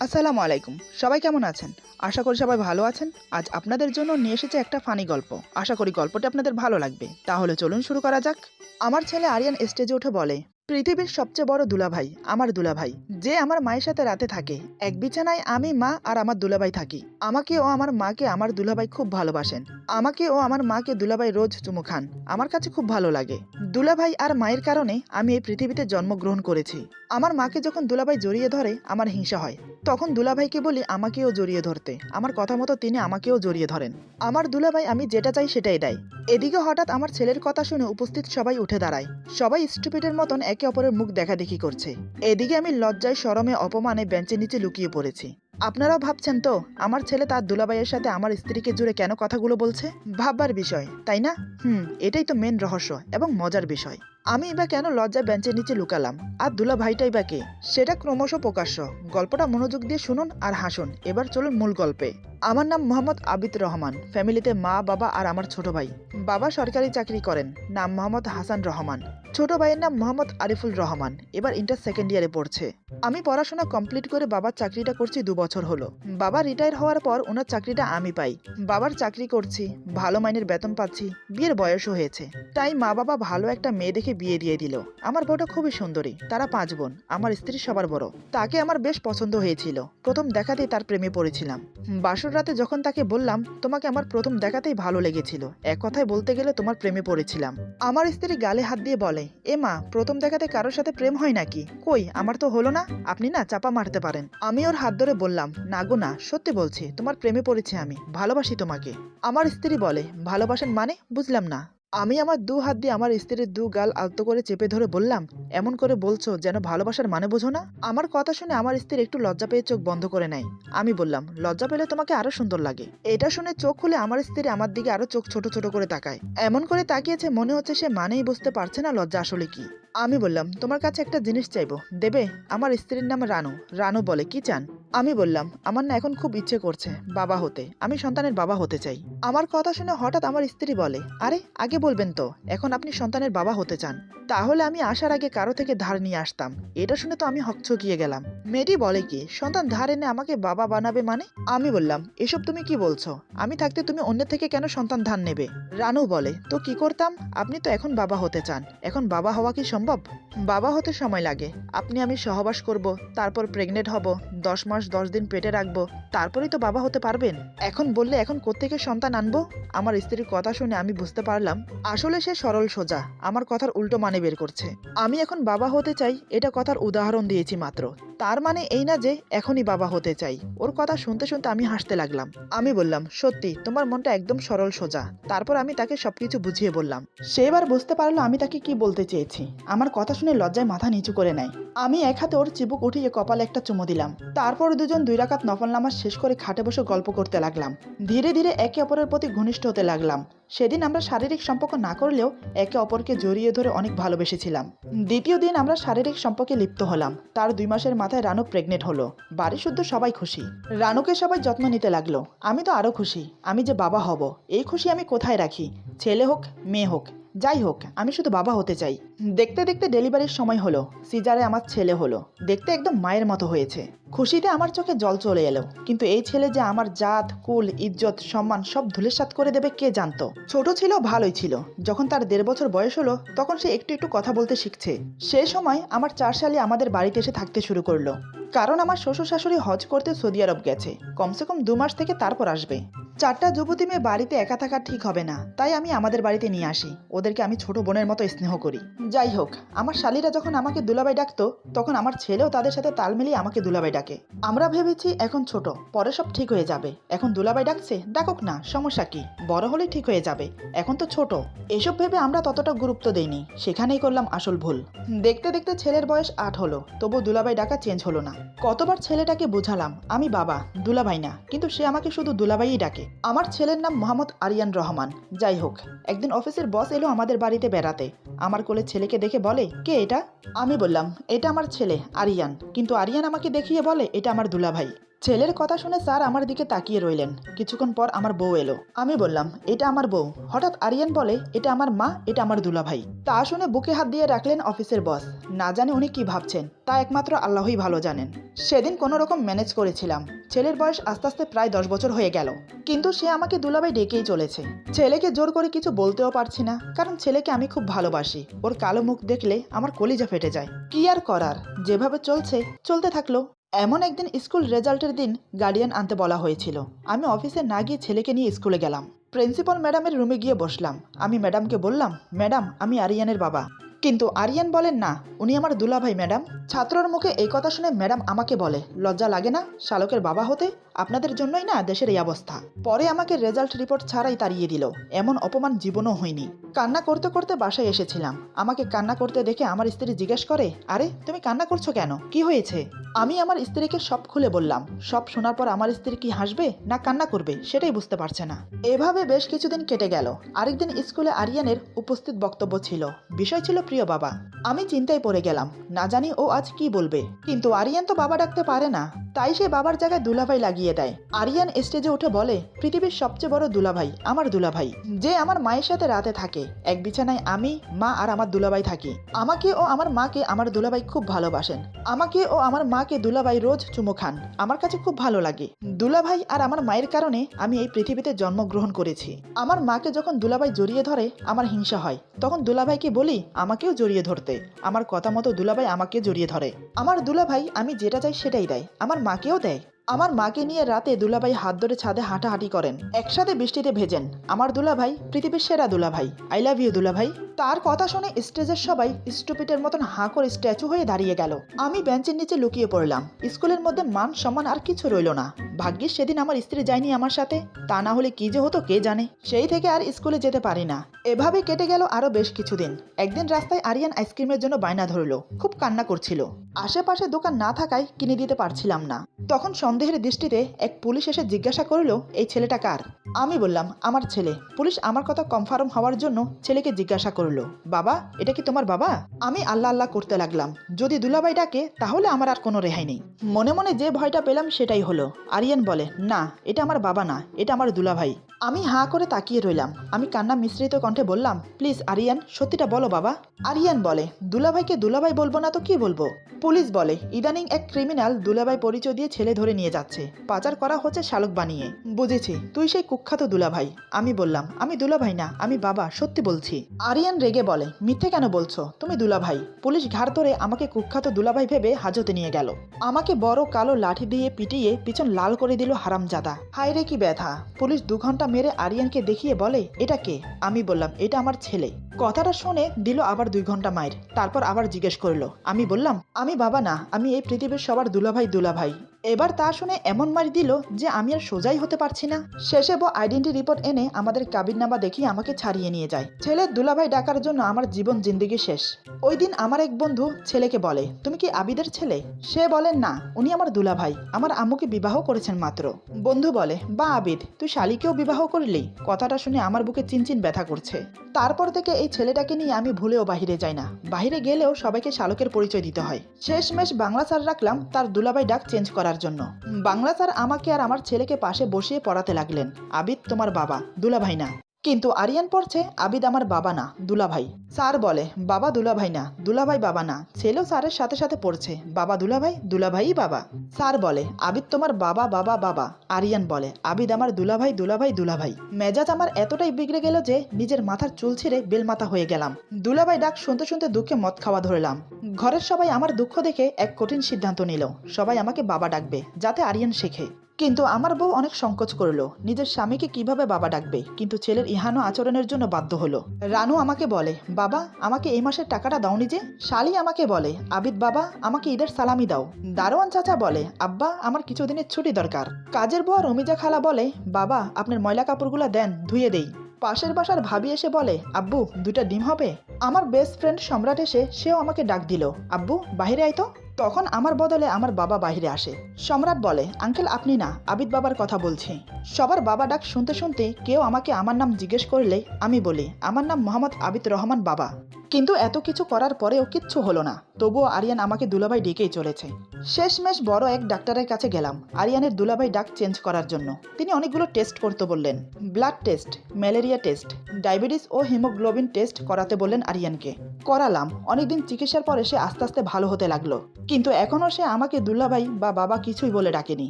আসসালামু আলাইকুম। সবাই কেমন আছেন? আশা করি সবাই ভালো আছেন। আজ আপনাদের জন্য নিয়ে এসেছে একটা ফানি গল্প। আশা করি গল্পটি আপনাদের ভালো লাগবে। তাহলে চলুন শুরু করা যাক। আমার ছেলে আরিয়ান স্টেজে উঠে বলে পৃথিবীর সবচেয়ে বড় দুলাভাই আমার দুলাভাই। যে আমার মায়ের সাথে রাতে থাকে। এক বিছানায় আমি মা আর আমার দুলাভাই থাকি। আমাকে ও আমার মাকে আমার দুলাভাই খুব ভালোবাসেন। আমাকে ও আমার মাকে দুলাভাই রোজ চুমু খান। আমার কাছে খুব ভালো লাগে। দুলাভাই আর মায়ের কারণে আমি এই পৃথিবীতে জন্মগ্রহণ করেছি। আমার মাকে যখন দুলাভাই জড়িয়ে ধরে, আমার হিংসা হয়। তখন দুলাভাইকে বলি, আমাকেও জড়িয়ে ধরতে। আমার কথা মতো তিনি আমাকেও জড়িয়ে ধরেন। আমার দুলাভাই আমি যেটা চাই সেটাই দেয়। এদিকে হঠাৎ আমার ছেলের কথা শুনে উপস্থিত সবাই উঠে দাঁড়ায়। সবাই স্টুপিডের মতন একে অপরের মুখ দেখাদেখি করছে। এদিকে আমি লজ্জায় শরমে অপমানে বেঞ্চের নিচে লুকিয়ে পড়েছি। আপনারাও ভাবছেন তো, আমার ছেলে তার দুলাভাইয়ের সাথে আমার স্ত্রীকে জুড়ে কেন কথাগুলো বলছে? ভাববার বিষয়, তাই না? হুম, এটাই তো মেন রহস্য এবং মজার বিষয়। আমি বা কেন লজ্জায় বেঞ্চের নিচে লুকালাম? আর দুলা ভাইটাই বা কে? সেটা ক্রমশ প্রকাশ্য। গল্পটা মনোযোগ দিয়ে শুনুন আর হাসুন। এবার চলুন মূল গল্পে। আমার নাম মোহাম্মদ আবিদ রহমান। ফ্যামিলিতে মা, বাবা আর আমার ছোট ভাই। বাবা সরকারি চাকরি করেন। নাম মোহাম্মদ হাসান রহমান। ছোট ভাইয়ের নাম মোহাম্মদ আরিফুল রহমান। এবার ইন্টার সেকেন্ড ইয়ারে পড়ছে। আমি পড়াশোনা কমপ্লিট করে বাবার চাকরিটা করছি দু বছর হলো। বাবা রিটায়ার হওয়ার পর ওনার চাকরিটা আমি পাই। বাবার চাকরি করছি, ভালো মাইনের বেতন পাচ্ছি, বিয়ের বয়সও হয়েছে। তাই মা, বাবা ভালো একটা মেয়ে দেখে বিয়ে দিয়ে দিল। আমার বউটা খুবই সুন্দরী। তারা পাঁচ বোন। আমার স্ত্রী সবার বড়। তাকে আমার বেশ পছন্দ হয়েছিল। প্রথম দেখাতেই তার প্রেমে পড়েছিলাম। বাসর রাতে যখন তাকে বললাম, তোমাকে আমার প্রথম দেখাতেই ভালো লেগেছিল। এক কথায় বলতে গেলে তোমার প্রেমে পড়েছিলাম। আমার স্ত্রী গালে হাত দিয়ে বলে, এ মা, প্রথম দেখাতে কারোর সাথে প্রেম হয় নাকি? কই, আমার তো হলো না? আপনি না চাপা মারতে পারেন। আমি ওর হাত ধরে বললাম, না গো না, সত্যি বলছি, তোমার প্রেমে পড়েছি আমি, ভালোবাসি তোমাকে। আমার স্ত্রী বলে, ভালোবাসেন মানে? বুঝলাম না। আমি আমার দু হাত দিয়ে আমার স্ত্রীর দু গাল আলতো করে চেপে ধরে বললাম, এমন করে বলছো যেন ভালোবাসার মানে বোঝো না? আমার কথা শুনে আমার স্ত্রী একটু লজ্জা পেয়ে চোখ বন্ধ করে নেয়। আমি বললাম, লজ্জা পেলে তোমাকে আরও সুন্দর লাগে। এটা শুনে চোখ খুলে আমার স্ত্রী আমার দিকে আরও চোখ ছোট ছোট করে তাকায়। এমন করে তাকিয়েছে মনে হচ্ছে সে মানেই বুঝতে পারছে না লজ্জা আসলে কি। আমি বললাম, তোমার কাছে একটা জিনিস চাইব। দেবে? আমার স্ত্রীর নাম রানু। রানু বলে, কি চান? আমি বললাম, আমার না এখন খুব ইচ্ছে করছে বাবা হতে। আমি সন্তানের বাবা হতে চাই। আমার কথা শুনে হঠাৎ আমার স্ত্রী বলে, আরে, আগে বলবেন তো, এখন আপনি সন্তানের বাবা হতে চান। তাহলে আমি আসার আগে কারও থেকে ধার নিয়ে আসতাম। এটা শুনে তো আমি হকচকিয়ে গেলাম। মেয়েটি বলে কি, সন্তান ধার এনে আমাকে বাবা বানাবে মানে? আমি বললাম, এসব তুমি কি বলছো? আমি থাকতে তুমি অন্যের থেকে কেন সন্তান ধার নেবে? রানু বলে, তো কি করতাম? আপনি তো এখন বাবা হতে চান। এখন বাবা হওয়া কি সম্ভব? বাবা হতে সময় লাগে। আপনি আমি সহবাস করব, তারপর প্রেগনেন্ট হব, দশ মাস দশ দিন পেটে রাখব, তারপরেই তো বাবা হতে পারবেন। এখন বললে এখন কোত্থেকে সন্তান আনব? আমার স্ত্রীর কথা শুনে আমি বুঝতে পারলাম, আসলে সে সরল সোজা, আমার কথার উল্টো মানে বের করছে। আমি এখন বাবা হতে চাই, এটা কথার উদাহরণ দিয়েছি মাত্র। তার মানে এই না যে, এখনই বাবা হতে চাই। ওর কথা শুনতে শুনতে আমি হাসতে লাগলাম। আমি বললাম, সত্যি, তোমার মনটা একদম সরল সোজা। তারপর আমি তাকে সবকিছু বুঝিয়ে বললাম। সে এবার বুঝতে পারল আমি তাকে কি বলতে চেয়েছি। আমার কথা শুনে লজ্জায় মাথা নিচু করে নেয়। আমি এক হাতে ওর চিবুক উঠিয়ে কপালে একটা চুমো দিলাম। তারপর দুজন দুই রাকাত নফল নামাজ শেষ করে খাটে বসে গল্প করতে লাগলাম। ধীরে ধীরে একে অপরের প্রতি ঘনিষ্ঠ হতে লাগলাম। সেদিন আমরা শারীরিক সম্পর্ক না করলেও একে অপরকে জড়িয়ে ধরে অনেক ভালোবেসেছিলাম। দ্বিতীয় দিন আমরা শারীরিক সম্পর্কে লিপ্ত হলাম। তার দুই মাসের মাথায় রানু প্রেগনেন্ট হলো। বাড়ি শুদ্ধ সবাই খুশি। রানুকে সবাই যত্ন নিতে লাগল। আমি তো আরও খুশি। আমি যে বাবা হব, এই খুশি আমি কোথায় রাখি? ছেলে হোক, মেয়ে হোক। যাই হোক, আমি শুধু বাবা হতে চাই। দেখতে দেখতে ডেলিভারির সময় হলো, সিজারে আমার ছেলে হলো। দেখতে একদম মায়ের মতো হয়েছে। খুশিতে আমার চোখে জল চলে এলো, কিন্তু এই ছেলে যে আমার জাত, কুল, ইজ্জত, সম্মান সব ধুলেসাত করে দেবে কে জানতো? ছোট ছিল, ভালোই ছিল। যখন তার দেড় বছর বয়স হলো, তখন সে একটু একটু কথা বলতে শিখছে। সে সময় আমার চার সালে আমাদের বাড়িতে এসে থাকতে শুরু করল। কারণ আমার শ্বশুর শাশুড়ি হজ করতে সৌদি আরব গেছে। কমসে কম দু মাস থেকে তারপর আসবে। চারটা যুবতী মেয়ে বাড়িতে একা থাকা ঠিক হবে না, তাই আমি আমাদের বাড়িতে নিয়ে আসি। ওদেরকে আমি ছোট বোনের মতো স্নেহ করি। যাই হোক, আমার শালিরা যখন আমাকে দুলাবাই ডাকতো, তখন আমার ছেলেও তাদের সাথে তাল মিলিয়ে আমাকে দুলাবাই ডাকে। আমরা ভেবেছি এখন ছোট, পরে সব ঠিক হয়ে যাবে। এখন দুলাবাই ডাকছে, ডাকুক না, সমস্যা কি? বড় হলেই ঠিক হয়ে যাবে। এখন তো ছোট। এসব ভেবে আমরা ততটা গুরুত্ব দেইনি। সেখানেই করলাম আসল ভুল। দেখতে দেখতে ছেলের বয়স আট হলো তবু দুলাবাই ডাকা চেঞ্জ হলো না। কতবার ছেলেটাকে বোঝালাম, আমি বাবা, দুলাভাই না। কিন্তু সে আমাকে শুধু দুলাভাইই ডাকে। আমার ছেলের নাম মোহাম্মদ আরিয়ান রহমান। যাই হোক, একদিন অফিসের বস এলো আমাদের বাড়িতে বেড়াতে। আমার কোলে ছেলেকে দেখে বলে, কে এটা? আমি বললাম, এটা আমার ছেলে, আরিয়ান। কিন্তু আরিয়ান আমাকে দেখিয়ে বলে, এটা আমার দুলাভাই। ছেলের কথা শুনে স্যার আমার দিকে তাকিয়ে রইলেন। কিছুক্ষণ পর আমার বউ এলো। আমি বললাম, এটা আমার বউ। হঠাৎ আরিয়ান বলে, এটা আমার মা, এটা আমার দুলাভাই। তা শুনে বুকে হাত দিয়ে রাখলেন অফিসের বস। না জানে উনি কি ভাবছেন, তা একমাত্র আল্লাহই ভালো জানেন। সেদিন কোনো রকম ম্যানেজ করেছিলাম। ছেলের বয়স আস্তে আস্তে প্রায় দশ বছর হয়ে গেল। কিন্তু সে আমাকে দুলাভাই ডেকেই চলেছে। ছেলেকে জোর করে কিছু বলতেও পারছি না, কারণ ছেলেকে আমি খুব ভালোবাসি। ওর কালো মুখ দেখলে আমার কলিজা ফেটে যায়। কি আর করার? যেভাবে চলছে, চলতে থাকল। এমন একদিন স্কুল রেজাল্টের দিন গার্ডিয়ান আনতে বলা হয়েছিল। আমি অফিসে না গিয়ে ছেলেকে নিয়ে স্কুলে গেলাম। প্রিন্সিপাল ম্যাডামের রুমে গিয়ে বসলাম। আমি ম্যাডামকে বললাম, ম্যাডাম, আমি আরিয়ানের বাবা। কিন্তু আরিয়ান বলেন না, উনি আমার দুলাভাই, ম্যাডাম। ছাত্রর মুখে এই কথা শুনে ম্যাডাম আমাকে বলে, লজ্জা লাগে না, শালকের বাবা হতে আপনাদের জন্যই না দেশের এই অবস্থা। পরে আমাকে রেজাল্ট রিপোর্ট ছাড়াই তাড়িয়ে দিল। এমন অপমান জীবনও হয়নি। কান্না করতে করতে বাসায় এসেছিলাম। আমাকে কান্না করতে দেখে আমার স্ত্রী জিজ্ঞেস করে, আরে, তুমি কান্না করছ কেন? কি হয়েছে? আমি আমার স্ত্রীকে সব খুলে বললাম, সব শোনার পর আমার স্ত্রী কি হাসবে না কান্না করবে, সেটাই বুঝতে পারছে না। এভাবে বেশ কিছুদিন কেটে গেল। আরেকদিন স্কুলে আরিয়ানের উপস্থিত বক্তব্য ছিল। বিষয় ছিল প্রিয় বাবা, আমি চিন্তায় পড়ে গেলাম। না জানি ও আজ কি বলবে। কিন্তু আরিয়ান তো বাবা ডাকতে পারে না। তাই সে বাবার জায়গায় দুলাভাই লাগিয়ে দেয়। আরিয়ান স্টেজে উঠে বলে, পৃথিবীর সবচেয়ে বড় দুলাভাই আমার দুলাভাই। যে আমার মায়ের সাথে রাতে থাকে। এক বিছানায় আমি, মা আর আমার দুলাভাই থাকি। আমাকে ও আমার মাকে আমার দুলাভাই খুব ভালোবাসেন। আমাকে ও আমার মাকে দুলাভাই রোজ চুমো খান। আমার কাছে খুব ভালো লাগে। দুলাভাই আর আমার মায়ের কারণে আমি এই পৃথিবীতে জন্মগ্রহণ করেছি। আমার মাকে যখন দুলাভাই জড়িয়ে ধরে, আমার হিংসা হয়। তখন দুলাভাইকে বলি আমাকেও জড়িয়ে ধরতে। আমার কথা মতো দুলাভাই আমাকে জড়িয়ে ধরে। আমার দুলাভাই আমি যেটা চাই সেটাই দেয়। আমার মাকেও দেয়। আমার মাকে নিয়ে রাতে দুলাভাই হাত ধরে ছাদে হাঁটাহাঁটি করেন। একসাথে বৃষ্টিতে ভেজেন। আমার দুলাভাই, পৃথিবীর সেরা দুলাভাই। আই লাভ ইউ দুলাভাই। তার কথা শুনে স্টেজের সবাই স্টুপিটের মতন হাঁ করে স্ট্যাচু হয়ে দাঁড়িয়ে গেল। আমি বেঞ্চের নিচে লুকিয়ে পড়লাম। স্কুলের মধ্যে মান সম্মান আর কিছু রইল না। ভাগ্যিস সেদিন আমার স্ত্রী যায়নি আমার সাথে। তা না হলে কি যে হতো, কে জানে? সেই থেকে আর স্কুলে যেতে পারি না। এভাবে কেটে গেল আরও বেশ কিছুদিন। একদিন রাস্তায় আরিয়ান আইসক্রিমের জন্য বায়না ধরলো। খুব কান্না করছিল। আশেপাশে দোকান না থাকায় কিনে দিতে পারছিলাম না। তখন সন্দেহের দৃষ্টিতে এক পুলিশ এসে জিজ্ঞাসা করিল এই ছেলেটা কার? আমি বললাম, আমার ছেলে। পুলিশ আমার কথা কনফার্ম হওয়ার জন্য ছেলেকে জিজ্ঞাসা করল, বাবা, এটা কি তোমার বাবা? আমি আল্লাহ আল্লাহ করতে লাগলাম। যদি দুলাভাই ডাকে, তাহলে আমার আর কোনো রেহাই নেই। মনে মনে যে ভয়টা পেলাম সেটাই হলো। আরিয়ান বলে, না, এটা আমার বাবা না, এটা আমার দুলাভাই। আমি হাঁ করে তাকিয়ে রইলাম। আমি কান্না মিশ্রিত কণ্ঠে বললাম, প্লিজ আরিয়ান, সত্যিটা বলো বাবা। আরিয়ান বলে, দুলাভাইকে দুলাভাই বলব না তো কি বলব? পুলিশ বলে, ইদানিং এক ক্রিমিনাল দুলাভাই পরিচয় দিয়ে ছেলে ধরে নিয়ে যাচ্ছে। পাচার করা হচ্ছে শালক বানিয়ে। বুঝেছি, তুই সেই কুখ্যাত দুলাভাই। আমি বললাম, আমি দুলাভাই না, আমি বাবা, সত্যি বলছি। আরিয়ান রেগে বলে, মিথ্যে কেন বলছো? তুমি দুলাভাই। পুলিশ ঘাড় ধরে আমাকে কুখ্যাত দুলাভাই ভেবে হাজতে নিয়ে গেল। আমাকে বড় কালো লাঠি দিয়ে পিটিয়ে পিছন লাল করে দিল হারামজাদা। হায় রে কি ব্যথা! পুলিশ দু ঘণ্টা মেরে আরিয়ানকে দেখিয়ে বলে, এটা কে? আমি বললাম, এটা আমার ছেলে। কথাটা শুনে দিল আবার দুই ঘণ্টা মায়ের। তারপর আবার জিজ্ঞেস করল, আমি বললাম, আমি বাবা না, আমি এই পৃথিবীর সবার দুলাভাই দুলাভাই। এবার তা শুনে এমন মারি দিল যে আমি আর সোজাই হতে পারছি না। শেষে বউ আইডেন্টি রিপোর্ট এনে আমাদের কাবিরনামা দেখিয়ে আমাকে ছাড়িয়ে নিয়ে যায়। ছেলের দুলাভাই ডাকার জন্য আমার জীবন জিন্দিগি শেষ। ওই দিন আমার এক বন্ধু ছেলেকে বলে, তুমি কি আবিদের ছেলে? সে বলেন না, উনি আমার দুলাভাই। আমার আম্মুকে বিবাহ করেছেন মাত্র। বন্ধু বলে, বা আবিদ, তুই শালিকেও বিবাহ করলি? কথাটা শুনে আমার বুকে চিনচিন ব্যথা করছে। তারপর থেকে এই ছেলেটাকে নিয়ে আমি ভুলেও বাহিরে যাই না। বাহিরে গেলেও সবাইকে শালকের পরিচয় দিতে হয়। শেষমেশ বাংলা স্যার রাখলাম, তার দুলাভাই ডাক চেঞ্জ করার জন্য। বাংলা স্যার আমাকে আর আমার ছেলেকে পাশে বসিয়ে পড়াতে লাগলেন। আবিদ তোমার বাবা। দুলাভাই না কিন্তু আরিয়ান পড়ছে, আবিদ আমার বাবা না, দুলাভাই। স্যার বলে, বাবা দুলাভাই না, দুলাভাই বাবা না। ছেলেও স্যারের সাথে সাথে পড়ছে, বাবা দুলাভাই দুলাভাই বাবা। স্যার বলে, আবিদ তোমার বাবা বাবা বাবা। আরিয়ান বলে, আবিদ আমার দুলাভাই দুলাভাই দুলাভাই। মেজাজ আমার এতটাই বিগড়ে গেল যে নিজের মাথার চুল ছিঁড়ে বেলমাথা হয়ে গেলাম। দুলাভাই ডাক শুনতে শুনতে দুঃখে মদ খাওয়া ধরলাম। ঘরের সবাই আমার দুঃখ দেখে এক কঠিন সিদ্ধান্ত নিল। সবাই আমাকে বাবা ডাকবে, যাতে আরিয়ান শেখে। কিন্তু আমার বউ অনেক সংকোচ করল। নিজের স্বামীকে কীভাবে বাবা ডাকবে? কিন্তু ছেলের ইহানো আচরণের জন্য বাধ্য হলো। রানু আমাকে বলে, বাবা, আমাকে এই মাসের টাকাটা দাওনি যে? শালি আমাকে বলে, আবিদ বাবা, আমাকে ঈদের সালামি দাও। দারোয়ান চাচা বলে, আব্বা, আমার কিছুদিনের ছুটি দরকার। কাজের বউ রমিজা খালা বলে, বাবা, আপনার ময়লা কাপড়গুলো দেন, ধুয়ে দেই। পাশের বাসার ভাবি এসে বলে, আব্বু দুটা ডিম হবে? আমার বেস্ট ফ্রেন্ড সম্রাট এসে, সেও আমাকে ডাক দিল, আব্বু, বাইরে আয় তো। তখন আমার বদলে আমার বাবা বাহিরে আসে। সম্রাট বলে, আঙ্কেল, আপনি না, আবিদ বাবার কথা বলছি। সবার বাবা ডাক শুনতে শুনতে কেউ আমাকে আমার নাম জিজ্ঞেস করলে আমি বলি, আমার নাম মোহাম্মদ আবিদ রহমান বাবা। কিন্তু এত কিছু করার পরেও কিচ্ছু হলো না। তবুও আরিয়ান আমাকে দুলাভাই ডেকেই চলেছে। শেষমেশ বড় এক ডাক্তারের কাছে গেলাম, আরিয়ানের দুলাভাই ডাক চেঞ্জ করার জন্য। তিনি অনেকগুলো টেস্ট করতে বললেন, blood test, malaria test, diabetes ও হিমোগ্লোবিন টেস্ট করাতে বললেন আরিয়ানকে। করালাম, অনেকদিন চিকিৎসার পরে সে আস্তে আস্তে ভালো হতে লাগল। কিন্তু এখনও সে আমাকে দুলাভাই বা বাবা কিছুই বলে ডাকেনি।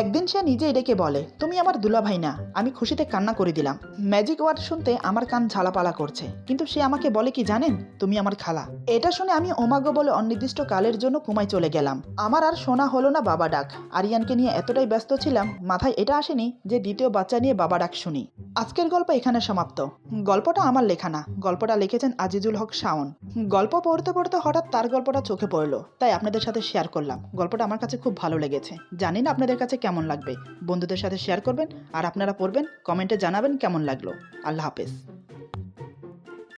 একদিন সে নিজেই ডেকে বলে, তুমি আমার দুলাভাই না, আমি খুশিতে কান্না করে দিলাম। ম্যাজিক ওয়ার্ড শুনতে আমার কান ঝালাপালা করছে, কিন্তু সে আমাকে বলে কি জানেন? তুমি আমার খালা। এটা শুনে আমি ওমাগো বলে অনির্দিষ্ট কালের জন্য কুমায় চলে গেলাম। আমার আর শোনা হলো না বাবা ডাক। আরিয়ানকে নিয়ে এতটাই ব্যস্ত ছিলাম, মাথায় এটা আসেনি যে দ্বিতীয় বাচ্চা নিয়ে বাবা ডাক শুনি। আজকের গল্প এখানে সমাপ্ত। গল্পটা আমার লেখা না। গল্পটা লিখেছেন আজিজুল হক শাওন। গল্প পড়তে পড়তে হঠাৎ তার গল্পটা চোখে পড়ল। তাই আপনাদের সাথে শেয়ার করলাম। গল্পটা আমার কাছে খুব ভালো লেগেছে। জানি না আপনাদের কাছে কেমন লাগবে। বন্ধুদের সাথে শেয়ার করবেন আর আপনারা পড়বেন, কমেন্টে জানাবেন কেমন লাগল। আল্লাহ হাফেজ।